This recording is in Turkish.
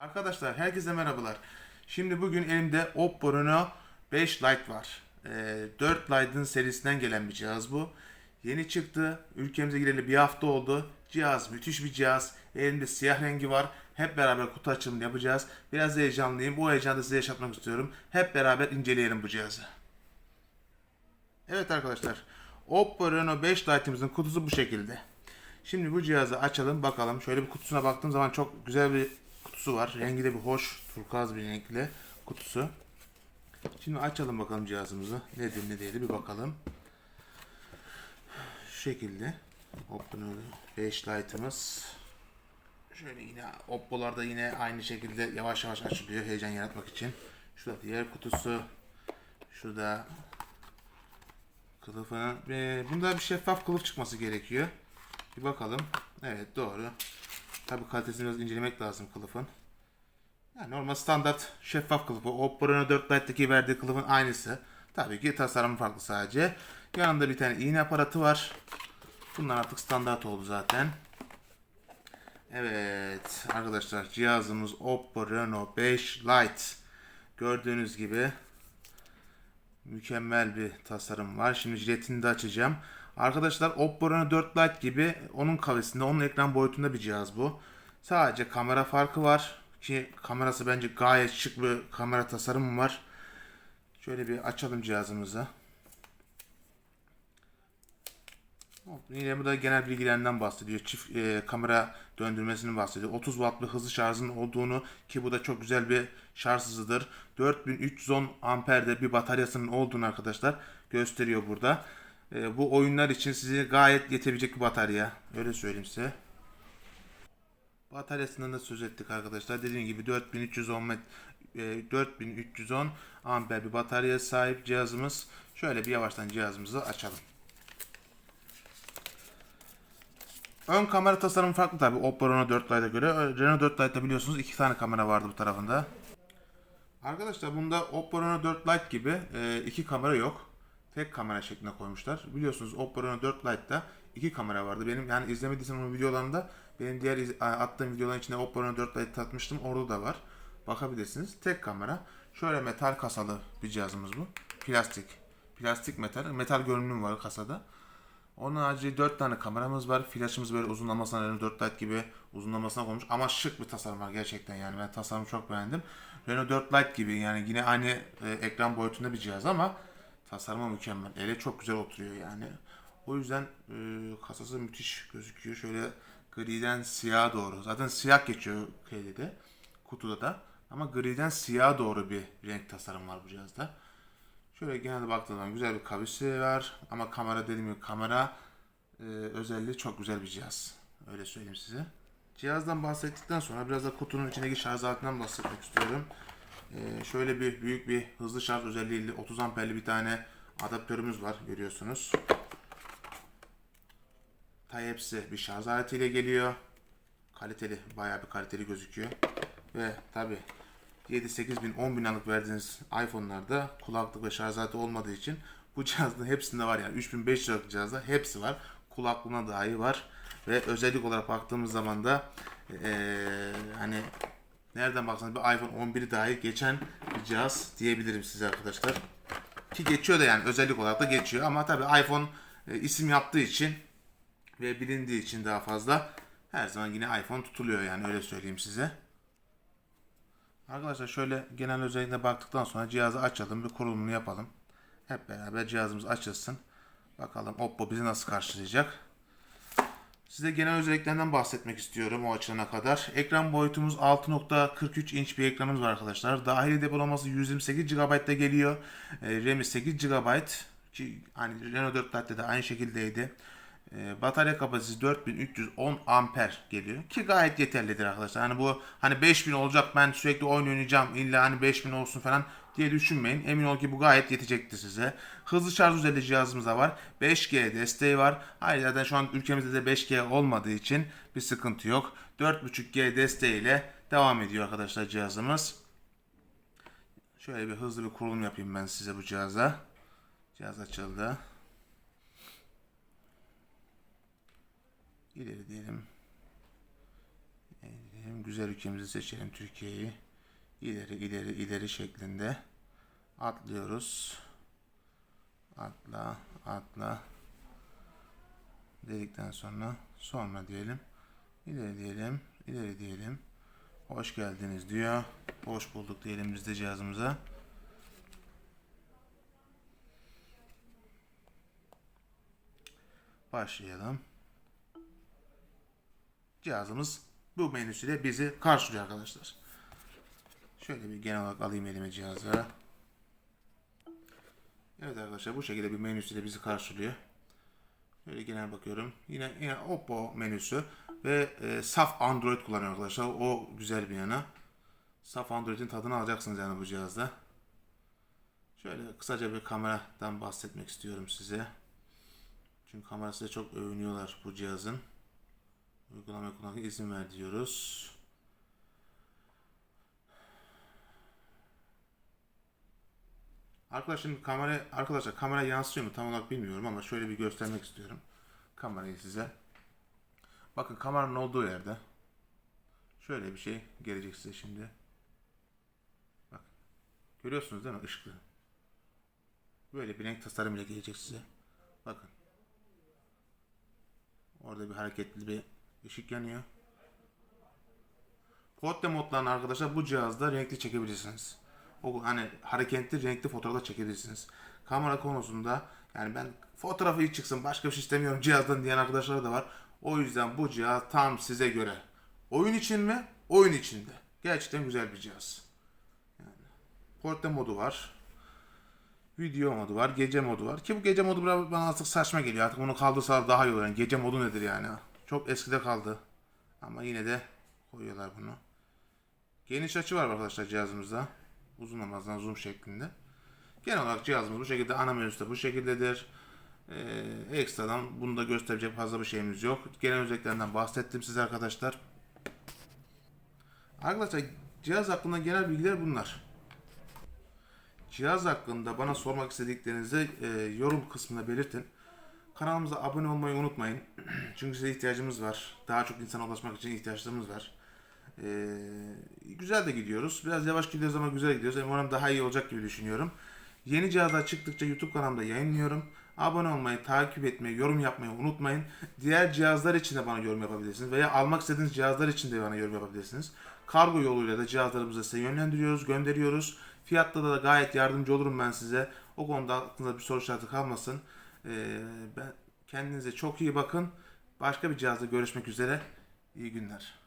Arkadaşlar herkese merhabalar. Şimdi bugün elimde Oppo Reno 5 Lite var. Ee, 4 Lite'ın serisinden gelen bir cihaz bu. Yeni çıktı. Ülkemize gireli bir hafta oldu. Cihaz müthiş bir cihaz. Elimde siyah rengi var. Hep beraber kutu açılımını yapacağız. Biraz heyecanlıyım. Bu heyecanı da size yaşatmak istiyorum. Hep beraber inceleyelim bu cihazı. Evet arkadaşlar. Oppo Reno 5 Lite'ımızın kutusu bu şekilde. Şimdi bu cihazı açalım bakalım. Şöyle bir kutusuna baktığım zaman çok güzel bir kutusu var. Rengi de bir hoş turkuaz bir renkli kutusu. Şimdi açalım bakalım cihazımızı. Nedir ne değildir bir bakalım. Şu şekilde. Oppo Reno 5 Lite'ımız. Şöyle yine Oppo'larda yine aynı şekilde yavaş yavaş açılıyor heyecan yaratmak için. Şurada diğer kutusu. Şurada kılıfının. Bunda bir şeffaf kılıf çıkması gerekiyor. Bir bakalım. Evet doğru. Tabi kalitesini biraz incelemek lazım kılıfın. Yani normal standart şeffaf kılıfı. Oppo Reno 4 Lite'deki verdiği kılıfın aynısı. Tabii ki tasarımı farklı sadece. Yanında bir tane iğne aparatı var. Bunlar artık standart oldu zaten. Evet arkadaşlar cihazımız Oppo Reno 5 Lite. Gördüğünüz gibi mükemmel bir tasarım var. Şimdi jiletini de açacağım. Arkadaşlar Oppo Reno 4 Lite gibi onun kavesinde, onun ekran boyutunda bir cihaz bu. Sadece kamera farkı var ki kamerası bence gayet şık bir kamera tasarımı var. Şöyle bir açalım cihazımızı. Yine burada genel bilgilerinden bahsediyor. Çift e, kamera döndürmesini bahsediyor. 30 wattlı hızlı şarjın olduğunu ki bu da çok güzel bir şarj hızıdır. 4310 amperde bir bataryasının olduğunu arkadaşlar gösteriyor burada. E, bu oyunlar için size gayet yetebilecek bir batarya. Öyle söyleyeyim size. Bataryasından da söz ettik arkadaşlar. Dediğim gibi 4310 met, e, 4310 amper bir bataryaya sahip cihazımız. Şöyle bir yavaştan cihazımızı açalım. Ön kamera tasarımı farklı tabi Oppo Reno 4 Lite'a göre. Reno 4 Lite'da biliyorsunuz iki tane kamera vardı bu tarafında. Arkadaşlar bunda Oppo Reno 4 Lite gibi e, iki kamera yok. Tek kamera şeklinde koymuşlar. Biliyorsunuz Oppo Reno 4 Lite'da iki kamera vardı. Benim yani izlemediysen onun videolarında benim diğer iz- attığım videoların içinde Oppo Reno 4 Lite atmıştım. Orada da var. Bakabilirsiniz. Tek kamera. Şöyle metal kasalı bir cihazımız bu. Plastik. Plastik metal. Metal görünümü var kasada. Onun harici 4 tane kameramız var. Flaşımız böyle uzunlamasına Renault 4 Lite gibi uzunlamasına konmuş. Ama şık bir tasarım var gerçekten yani. Ben tasarımı çok beğendim. Renault 4 Lite gibi yani yine aynı e, ekran boyutunda bir cihaz ama tasarımı mükemmel. Ele çok güzel oturuyor yani. O yüzden e, kasası müthiş gözüküyor. Şöyle griden siyaha doğru. Zaten siyah geçiyor şeyde kutuda da. Ama griden siyaha doğru bir renk tasarım var bu cihazda. Şöyle genelde baktığınız zaman güzel bir kavisi var. Ama kamera dediğim gibi kamera e, özelliği çok güzel bir cihaz. Öyle söyleyeyim size. Cihazdan bahsettikten sonra biraz da kutunun içindeki şarj aletinden bahsetmek istiyorum. E, şöyle bir büyük bir hızlı şarj özelliğiyle 30 amperli bir tane adaptörümüz var görüyorsunuz. Type-C bir şarj aletiyle geliyor. Kaliteli, bayağı bir kaliteli gözüküyor. Ve tabi 7, 8 bin, 10 bin liralık verdiğiniz iPhone'larda kulaklık ve şarj aleti olmadığı için bu cihazın hepsinde var yani 3500 liralık cihazda hepsi var. Kulaklığına dahi var. Ve özellik olarak baktığımız zaman da eee, hani nereden baksanız bir iPhone 11'i dahi geçen bir cihaz diyebilirim size arkadaşlar. Ki geçiyor da yani özellik olarak da geçiyor ama tabi iPhone e, isim yaptığı için ve bilindiği için daha fazla her zaman yine iPhone tutuluyor yani öyle söyleyeyim size. Arkadaşlar şöyle genel özelliğine baktıktan sonra cihazı açalım bir kurulumunu yapalım. Hep beraber cihazımız açılsın. Bakalım Oppo bizi nasıl karşılayacak. Size genel özelliklerinden bahsetmek istiyorum o açılana kadar. Ekran boyutumuz 6.43 inç bir ekranımız var arkadaşlar. Dahili depolaması 128 GB'da geliyor. E, RAM'i 8 GB ki hani Renault 4 Lite'de de aynı şekildeydi. E, batarya kapasitesi 4310 amper geliyor ki gayet yeterlidir arkadaşlar. Hani bu hani 5000 olacak ben sürekli oyun oynayacağım illa hani 5000 olsun falan diye düşünmeyin. Emin ol ki bu gayet yetecektir size. Hızlı şarj özelliği cihazımız da var. 5G desteği var. Hayır zaten şu an ülkemizde de 5G olmadığı için bir sıkıntı yok. 4.5G desteğiyle devam ediyor arkadaşlar cihazımız. Şöyle bir hızlı bir kurulum yapayım ben size bu cihaza. Cihaz açıldı. İleri. diyelim. Güzel ülkemizi seçelim Türkiye'yi. İleri ileri ileri şeklinde. Atlıyoruz. Atla atla. Dedikten sonra sonra diyelim. İleri diyelim. ileri diyelim. Hoş geldiniz diyor. Hoş bulduk diyelim biz de cihazımıza. Başlayalım. Cihazımız bu menüsüyle bizi karşılıyor arkadaşlar. Şöyle bir genel olarak alayım elime cihazı. Evet arkadaşlar bu şekilde bir menüsüyle bizi karşılıyor. Şöyle genel bakıyorum. Yine yine Oppo menüsü ve e, saf Android kullanıyor arkadaşlar. O güzel bir yana. Saf Android'in tadını alacaksınız yani bu cihazda. Şöyle kısaca bir kameradan bahsetmek istiyorum size. Çünkü kamerasıyla çok övünüyorlar bu cihazın. Uygulama kullanmaya izin ver diyoruz. Arkadaşlar şimdi kamera arkadaşlar kamera yansıyor mu tam olarak bilmiyorum ama şöyle bir göstermek istiyorum kamerayı size. Bakın kameranın olduğu yerde şöyle bir şey gelecek size şimdi. Bak. Görüyorsunuz değil mi ışıklı? Böyle bir renk tasarım ile gelecek size. Bakın. Orada bir hareketli bir ışık yanıyor. Portre modlarını arkadaşlar bu cihazda renkli çekebilirsiniz. O hani hareketli renkli fotoğraflar çekebilirsiniz. Kamera konusunda yani ben fotoğrafı iyi çıksın başka bir şey istemiyorum cihazdan diyen arkadaşlar da var. O yüzden bu cihaz tam size göre. Oyun için mi? Oyun içinde. Gerçekten güzel bir cihaz. Yani portre modu var. Video modu var, gece modu var. Ki bu gece modu bana artık saçma geliyor. Artık bunu kaldırsalar daha iyi olur. Yani gece modu nedir yani? Çok eskide kaldı. Ama yine de koyuyorlar bunu. Geniş açı var arkadaşlar cihazımızda. Uzun namazdan zoom şeklinde. Genel olarak cihazımız bu şekilde. Ana menüsü de bu şekildedir. Ee, ekstradan bunu da gösterecek fazla bir şeyimiz yok. Genel özelliklerinden bahsettim size arkadaşlar. Arkadaşlar cihaz hakkında genel bilgiler bunlar. Cihaz hakkında bana sormak istediklerinizi e, yorum kısmında belirtin. Kanalımıza abone olmayı unutmayın. Çünkü size ihtiyacımız var. Daha çok insana ulaşmak için ihtiyaçlarımız var. Ee, güzel de gidiyoruz. Biraz yavaş gidiyoruz ama güzel gidiyoruz. Umarım daha iyi olacak gibi düşünüyorum. Yeni cihazlar çıktıkça YouTube kanalımda yayınlıyorum. Abone olmayı, takip etmeyi, yorum yapmayı unutmayın. Diğer cihazlar için de bana yorum yapabilirsiniz. Veya almak istediğiniz cihazlar için de bana yorum yapabilirsiniz. Kargo yoluyla da cihazlarımızı size yönlendiriyoruz, gönderiyoruz. Fiyatta da gayet yardımcı olurum ben size. O konuda aklınızda bir soru işareti kalmasın. Ee, ben kendinize çok iyi bakın. Başka bir cihazda görüşmek üzere. İyi günler.